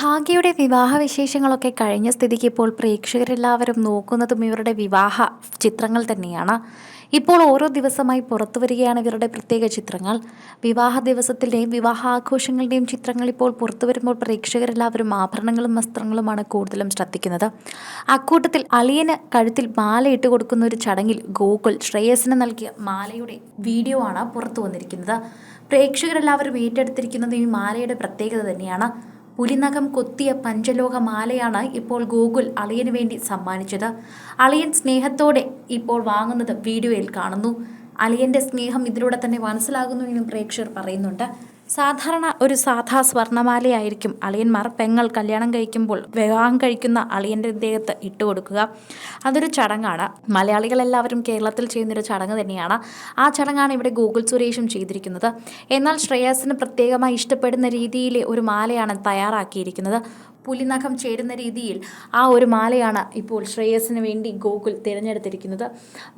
ഭാഗ്യയുടെ വിവാഹ വിശേഷങ്ങളൊക്കെ കഴിഞ്ഞ സ്ഥിതിക്ക് ഇപ്പോൾ പ്രേക്ഷകരെല്ലാവരും നോക്കുന്നതും ഇവരുടെ വിവാഹ ചിത്രങ്ങൾ തന്നെയാണ്. ഇപ്പോൾ ഓരോ ദിവസമായി പുറത്തു വരികയാണ് ഇവരുടെ പ്രത്യേക ചിത്രങ്ങൾ. വിവാഹ ദിവസത്തിന്റെയും വിവാഹ ആഘോഷങ്ങളുടെയും ചിത്രങ്ങൾ ഇപ്പോൾ പുറത്തു വരുമ്പോൾ പ്രേക്ഷകരെല്ലാവരും ആഭരണങ്ങളും വസ്ത്രങ്ങളുമാണ് കൂടുതലും ശ്രദ്ധിക്കുന്നത്. അക്കൂട്ടത്തിൽ അളിയന് കഴുത്തിൽ മാല ഇട്ട് കൊടുക്കുന്ന ഒരു ചടങ്ങിൽ ഗോകുൽ ശ്രേയസിന് നൽകിയ മാലയുടെ വീഡിയോ ആണ് പുറത്തു വന്നിരിക്കുന്നത്. പ്രേക്ഷകരെല്ലാവരും ഏറ്റെടുത്തിരിക്കുന്നത് ഈ മാലയുടെ പ്രത്യേകത തന്നെയാണ്. പുലിനഖം കൊത്തിയ പഞ്ചലോക മാലയാണ് ഇപ്പോൾ ഗൂഗിൾ അളിയന് വേണ്ടി സമ്മാനിച്ചത്. അളിയൻ സ്നേഹത്തോടെ ഇപ്പോൾ വാങ്ങുന്നത് വീഡിയോയിൽ കാണുന്നു. അളിയന്റെ സ്നേഹം ഇതിലൂടെ തന്നെ മനസ്സിലാകുന്നു എന്നും പ്രേക്ഷകർ പറയുന്നുണ്ട്. സാധാരണ ഒരു സാധാ സ്വർണമാലയായിരിക്കും അളിയന്മാർ പെങ്ങൾ കല്യാണം കഴിക്കുമ്പോൾ വിവാഹം കഴിക്കുന്ന അളിയന്റെ ദേഹത്ത് ഇട്ടുകൊടുക്കുക അതൊരു ചടങ്ങാണ്. മലയാളികളെല്ലാവരും കേരളത്തിൽ ചെയ്യുന്നൊരു ചടങ്ങ് തന്നെയാണ്. ആ ചടങ്ങാണ് ഇവിടെ ഗൂഗിൾ സുരേഷും ചെയ്തിരിക്കുന്നത്. എന്നാൽ ശ്രേയസിന് പ്രത്യേകമായി ഇഷ്ടപ്പെടുന്ന രീതിയിലെ ഒരു മാലയാണ് തയ്യാറാക്കിയിരിക്കുന്നത്. പുലിനഖം ചേരുന്ന രീതിയിൽ ആ ഒരു മാലയാണ് ഇപ്പോൾ ശ്രേയസിന് വേണ്ടി ഗോകുൽ തിരഞ്ഞെടുത്തിരിക്കുന്നത്.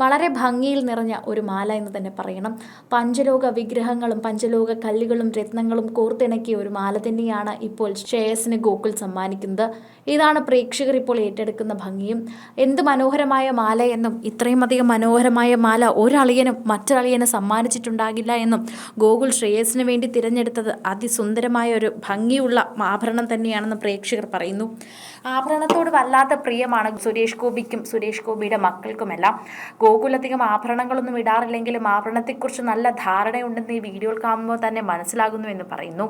വളരെ ഭംഗിയിൽ നിറഞ്ഞ ഒരു മാല എന്ന് തന്നെ പറയണം. പഞ്ചലോക വിഗ്രഹങ്ങളും പഞ്ചലോക കല്ലുകളും രത്നങ്ങളും കോർത്തിണക്കിയ ഒരു മാല തന്നെയാണ് ഇപ്പോൾ ശ്രേയസിന് ഗോകുൽ സമ്മാനിക്കുന്നത്. ഇതാണ് പ്രേക്ഷകർ ഇപ്പോൾ ഏറ്റെടുക്കുന്ന ഭംഗിയും. എന്ത് മനോഹരമായ മാല എന്നും ഇത്രയും അധികം മനോഹരമായ മാല ഒരളിയനും മറ്റൊരളിയന് സമ്മാനിച്ചിട്ടുണ്ടാകില്ല എന്നും ഗോകുൽ ശ്രേയസിന് വേണ്ടി തിരഞ്ഞെടുത്തത് അതിസുന്ദരമായ ഒരു ഭംഗിയുള്ള ആഭരണം തന്നെയാണെന്ന് പ്രേക്ഷകർ പറയുന്നു. ആഭരണത്തോട് വല്ലാത്ത പ്രിയമാണ് സുരേഷ് ഗോപിക്കും സുരേഷ് ഗോപിയുടെ മക്കൾക്കുമെല്ലാം. ഗോകുലധികം ആഭരണങ്ങളൊന്നും ഇടാറില്ലെങ്കിലും ആഭരണത്തെക്കുറിച്ച് നല്ല ധാരണയുണ്ടെന്ന് ഈ വീഡിയോയിൽ കാണുമ്പോൾ തന്നെ മനസ്സിലാകുന്നു എന്ന് പറയുന്നു.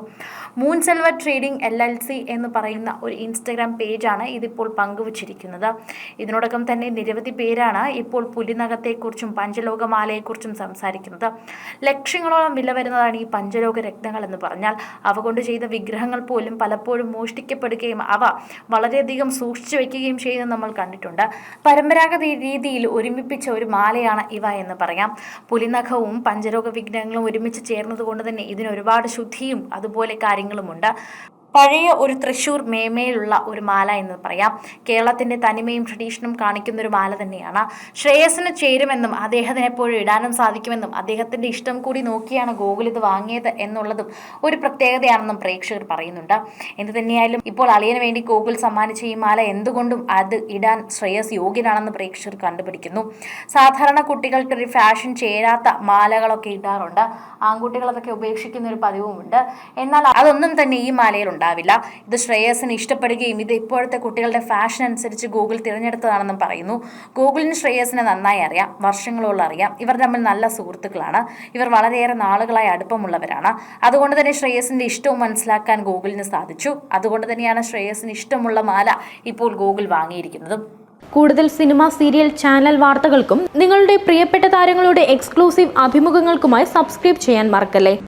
Moon silver trading L L C എന്ന് പറയുന്ന ഒരു ഇൻസ്റ്റഗ്രാം പേജാണ് ഇതിപ്പോൾ പങ്കുവച്ചിരിക്കുന്നത്. ഇതിനോടകം തന്നെ നിരവധി പേരാണ് ഇപ്പോൾ പുലിനകത്തെക്കുറിച്ചും പഞ്ചലോകമാലയെക്കുറിച്ചും സംസാരിക്കുന്നത്. ലക്ഷങ്ങളോളം വില വരുന്നതാണ് ഈ പഞ്ചലോക രത്നങ്ങൾ എന്ന് പറഞ്ഞാൽ. അവ കൊണ്ട് ചെയ്ത വിഗ്രഹങ്ങൾ പോലും പലപ്പോഴും മോഷ്ടിക്കപ്പെടുകയും അവ വളരെയധികം സൂക്ഷിച്ചു വയ്ക്കുകയും ചെയ്യുന്നത് നമ്മൾ കണ്ടിട്ടുണ്ട്. പരമ്പരാഗത രീതിയിൽ ഒരുമിപ്പിച്ച ഒരു മാലയാണ് ഇവ എന്ന് പറയാം. പുലിനഖവും പഞ്ചരോഗ വിഘ്നങ്ങളും ഒരുമിച്ച് ചേർന്നത് കൊണ്ട് തന്നെ ഇതിന് ഒരുപാട് ശുദ്ധിയും അതുപോലെ കാര്യങ്ങളുമുണ്ട്. പഴയ ഒരു തൃശ്ശൂർ മേമയിലുള്ള ഒരു മാല എന്ന് പറയാം. കേരളത്തിന്റെ തനിമയും ട്രഡീഷനും കാണിക്കുന്ന ഒരു മാല തന്നെയാണ്. ശ്രേയസിന് ചേരുമെന്നും അദ്ദേഹത്തിന് എപ്പോഴും ഇടാനും സാധിക്കുമെന്നും അദ്ദേഹത്തിന്റെ ഇഷ്ടം കൂടി നോക്കിയാണ് ഗോകുൽ ഇത് വാങ്ങിയത് എന്നുള്ളതും ഒരു പ്രത്യേകതയാണെന്നും പ്രേക്ഷകർ പറയുന്നുണ്ട്. എന്ത് തന്നെയായാലും ഇപ്പോൾ അളിയന് വേണ്ടി ഗോകുൽ സമ്മാനിച്ച ഈ മാല എന്തുകൊണ്ടും അത് ഇടാൻ ശ്രേയസ് യോഗ്യനാണെന്ന് പ്രേക്ഷകർ കണ്ടുപിടിക്കുന്നു. സാധാരണ കുട്ടികൾക്ക് ഒരു ഫാഷൻ ചേരാത്ത മാലകളൊക്കെ ഇടാറുണ്ട്. ആൺകുട്ടികൾ അതൊക്കെ ഉപേക്ഷിക്കുന്ന ഒരു പതിവുമുണ്ട്. എന്നാൽ അതൊന്നും തന്നെ ഈ മാലയിൽ ഉണ്ടാവില്ല. ഇത് ശ്രേയസിന് ഇഷ്ടപ്പെടുകയും ഇത് ഇപ്പോഴത്തെ കുട്ടികളുടെ ഫാഷൻ അനുസരിച്ച് ഗൂഗിൾ തിരഞ്ഞെടുത്തതാണെന്നും പറയുന്നു. ഗൂഗിളിന് ശ്രേയസിനെ നന്നായി അറിയാം വർഷങ്ങളോളം അറിയാം. ഇവർ തമ്മിൽ നല്ല സുഹൃത്തുക്കളാണ്. ഇവർ വളരെയേറെ നാളുകളായി അടുപ്പമുള്ളവരാണ്. അതുകൊണ്ട് തന്നെ ശ്രേയസിന്റെ ഇഷ്ടവും മനസ്സിലാക്കാൻ ഗൂഗിളിന് സാധിച്ചു. അതുകൊണ്ട് തന്നെയാണ് ശ്രേയസിന് ഇഷ്ടമുള്ള മാല ഇപ്പോൾ ഗൂഗിൾ വാങ്ങിയിരിക്കുന്നതും. കൂടുതൽ സിനിമ സീരിയൽ ചാനൽ വാർത്തകൾക്കും നിങ്ങളുടെ പ്രിയപ്പെട്ട താരങ്ങളുടെ എക്സ്ക്ലൂസീവ് അഭിമുഖങ്ങൾക്കുമായി സബ്സ്ക്രൈബ് ചെയ്യാൻ മറക്കല്ലേ?